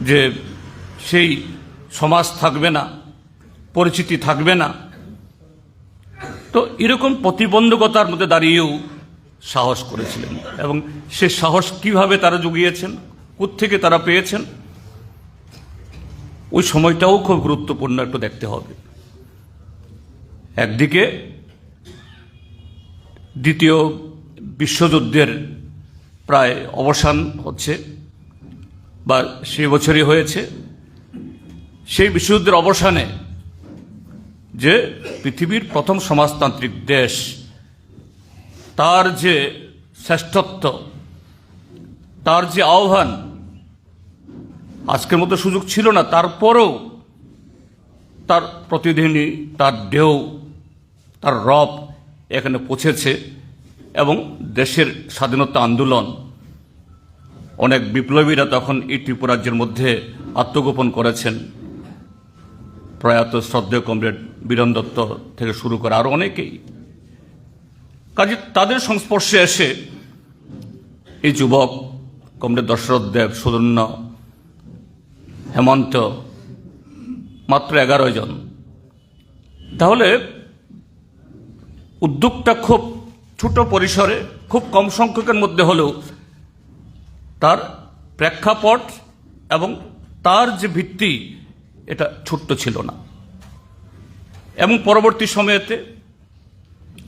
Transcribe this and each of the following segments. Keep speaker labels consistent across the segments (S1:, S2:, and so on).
S1: যে সেই সমাজ থাকবে না, পরিচিতি থাকবে না। তো এরকম প্রতিবন্ধকতার মধ্যে দাঁড়িয়েও সাহস করেছিলেন। এবং সে সাহস কীভাবে তারা জুগিয়েছেন থেকে তারা পেয়েছেন, ওই সময়টাও খুব গুরুত্বপূর্ণ একটু দেখতে হবে। একদিকে দ্বিতীয় বিশ্বযুদ্ধের প্রায় অবসান হচ্ছে। বা সে বছরই হয়েছে, সেই বিশ্বযুদ্ধের অবসানে যে পৃথিবীর প্রথম সমাজতান্ত্রিক দেশ, তার যে শ্রেষ্ঠত্ব, তার যে আহ্বান, আজকের মতো সুযোগ ছিল না, তারপরেও তার প্রতিদিনই তার ঢেউ, তার রব এখানে পৌঁছেছে এবং দেশের স্বাধীনতা আন্দোলন অনেক বিপ্লবীরা তখন এই ত্রিপুরাজ্যের মধ্যে আত্মগোপন করেছেন। প্রয়াত শ্রদ্ধেয় কমরেড বীরন দত্ত থেকে শুরু করে আরও অনেকেই। কাজে তাদের সংস্পর্শে এসে এই যুবক কমরেড দশরথ দেব সুদন্য হেমন্ত, মাত্র এগারো জন। তাহলে উদ্যোগটা খুব ছোট পরিসরে খুব কম সংখ্যকের মধ্যে হলেও তার প্রেক্ষাপট এবং তার যে ভিত্তি, এটা ছোট্ট ছিল না। এবং পরবর্তী সময়েতে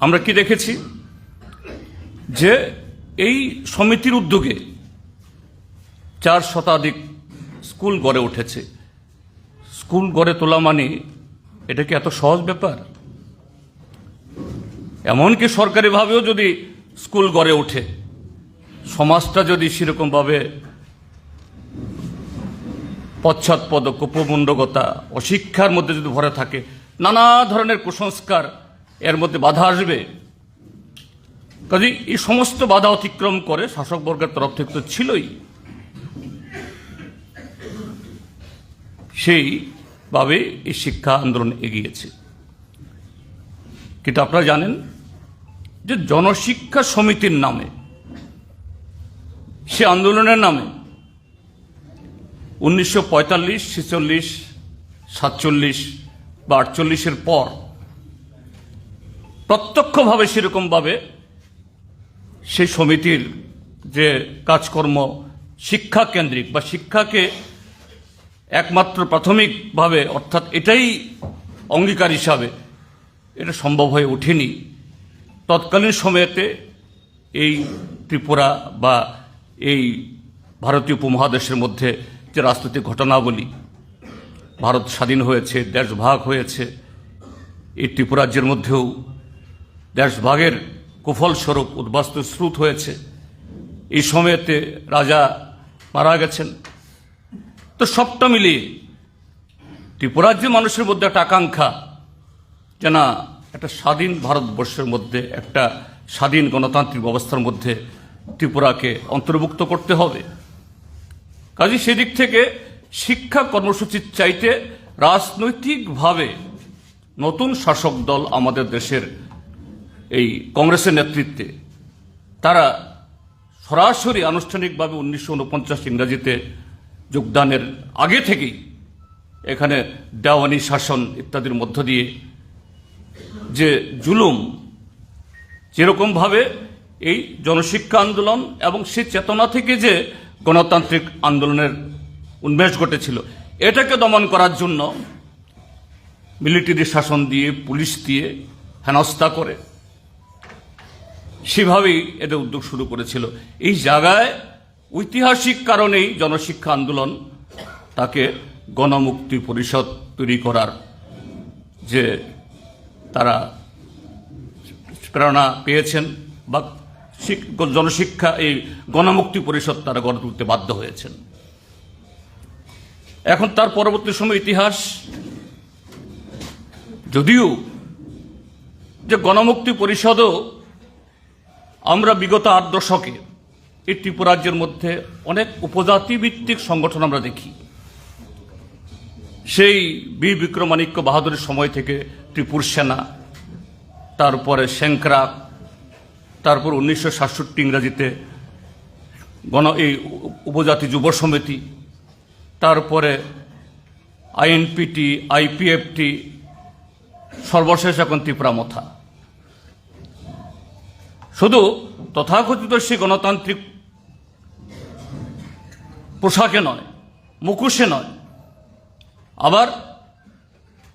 S1: আমরা কি দেখেছি? যে এই সমিতির উদ্যোগে চার শতাধিক স্কুল গড়ে উঠেছে। স্কুল গড়ে তোলা মানে এটা কি এত সহজ ব্যাপার? এমনকি সরকারিভাবেও যদি স্কুল গড়ে ওঠে সমাজটা যদি সেরকমভাবে পশ্চাৎপদ কুপমুণ্ডকতা অশিক্ষার মধ্যে যদি ভরে থাকে, নানা ধরনের কুসংস্কার এর মধ্যে বাধা আসবে। কাজে এই সমস্ত বাধা অতিক্রম করে শাসকবর্গের তরফ থেকে তো ছিলই। সেইভাবে এই শিক্ষা আন্দোলন এগিয়েছে। কিন্তু আপনারা জানেন যে জনশিক্ষা সমিতির নামে সে আন্দোলনের নামে উনিশশো পঁয়তাল্লিশ, ছেচল্লিশ, সাতচল্লিশ বা আটচল্লিশের পর প্রত্যক্ষভাবে সেরকমভাবে সেই সমিতির যে কাজকর্ম শিক্ষা কেন্দ্রিক বা শিক্ষাকে একমাত্র প্রাথমিকভাবে, অর্থাৎ এটাই অঙ্গীকার হিসাবে এটা সম্ভব হয়ে ওঠেনি। তৎকালীন সময়েতে এই ত্রিপুরা বা এই ভারতীয় উপমহাদেশের মধ্যে যে রাজনৈতিক ঘটনাবলী, ভারত স্বাধীন হয়েছে দেশভাগ হয়েছে, এই ত্রিপুরাজ্যের মধ্যেও দেশভাগের কুফলস্বরূপ উদ্বাস্তু স্রোত হয়েছে। এই সময়েতে রাজা মারা গেছেন। তো সবটা মিলিয়ে ত্রিপুরাজ্য মানুষের মধ্যে একটা আকাঙ্ক্ষা যে একটা স্বাধীন ভারতবর্ষের মধ্যে, একটা স্বাধীন গণতান্ত্রিক ব্যবস্থার মধ্যে ত্রিপুরাকে অন্তর্ভুক্ত করতে হবে। কাজে সেদিক থেকে শিক্ষা কর্মসূচির চাইতে রাজনৈতিকভাবে নতুন শাসক দল আমাদের দেশের এই কংগ্রেসের নেতৃত্বে, তারা সরাসরি আনুষ্ঠানিকভাবে উনিশশো উনপঞ্চাশ ইংরাজিতে যোগদানের আগে থেকেই এখানে দেওয়ানি, শাসন ইত্যাদির মধ্য দিয়ে যে জুলুম, যেরকমভাবে এই জনশিক্ষা আন্দোলন এবং সেই চেতনা থেকে যে গণতান্ত্রিক আন্দোলনের উন্মেষ ঘটেছিল, এটাকে দমন করার জন্য মিলিটারি শাসন দিয়ে, পুলিশ দিয়ে হেনস্থা করে সেভাবেই এদের উদ্যোগ শুরু করেছিল। এই জায়গায় ঐতিহাসিক কারণেই জনশিক্ষা আন্দোলন তাকে গণমুক্তি পরিষদ তৈরি করার যে তারা প্রেরণা পেয়েছেন বা জনশিক্ষা, এই গণমুক্তি পরিষদ তারা গড়ে তুলতে বাধ্য হয়েছেন। এখন তার পরবর্তী সময় ইতিহাস, যদিও যে গণমুক্তি পরিষদও আমরা বিগত আট দশকে এই ত্রিপুরাজ্যের মধ্যে অনেক উপজাতি ভিত্তিক সংগঠন আমরা দেখি। সেই বীর বিক্রমানিক্য বাহাদুরের সময় থেকে ত্রিপুর সেনা, তারপরে সেংক্রা তারপর উনিশশো সাতষট্টি ইংরাজিতে গণ এই উপজাতি যুব সমিতি, তারপরে আইএনপিটি, আইপিএফটি, সর্বশেষ এখন ত্রিপুরামথা শুধু তথাকথিত সেই গণতান্ত্রিক পোশাকে নয়, মুখোশে নয়, আবার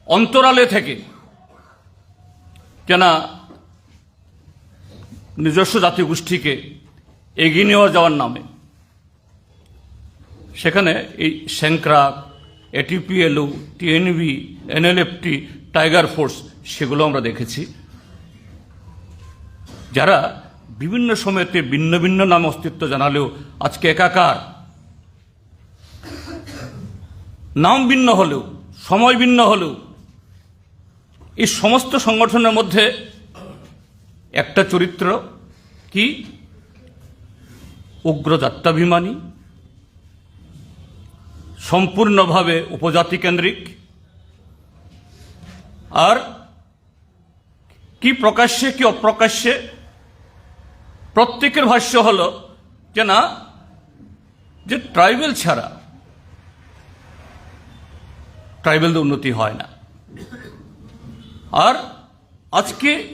S1: অন্তরালে থেকে কেনা নিজস্ব জাতীয় গোষ্ঠীকে এগিয়ে নেওয়া যাওয়ার নামে। সেখানে এই স্যাংক্রাক এটিপিএলও টিএনবি এনএলএফটি টাইগার ফোর্স সেগুলো আমরা দেখেছি। যারা বিভিন্ন সময়তে ভিন্ন ভিন্ন নাম অস্তিত্ব জানালেও আজকে একাকার। নাম ভিন্ন হলেও, সময় ভিন্ন হলেও এই সমস্ত সংগঠনের মধ্যে একটা চরিত্র কি? উগ্র যাত্রাভিমানী সম্পূর্ণভাবে উপজাতি কেন্দ্রিক আর কি প্রকাশ্যে, কি অপ্রকাশ্যে? প্রত্যেকের ভাষ্য হলো যে না, যে ট্রাইবেল ছাড়া ট্রাইবেলদের উন্নতি হয় না। আর আজকে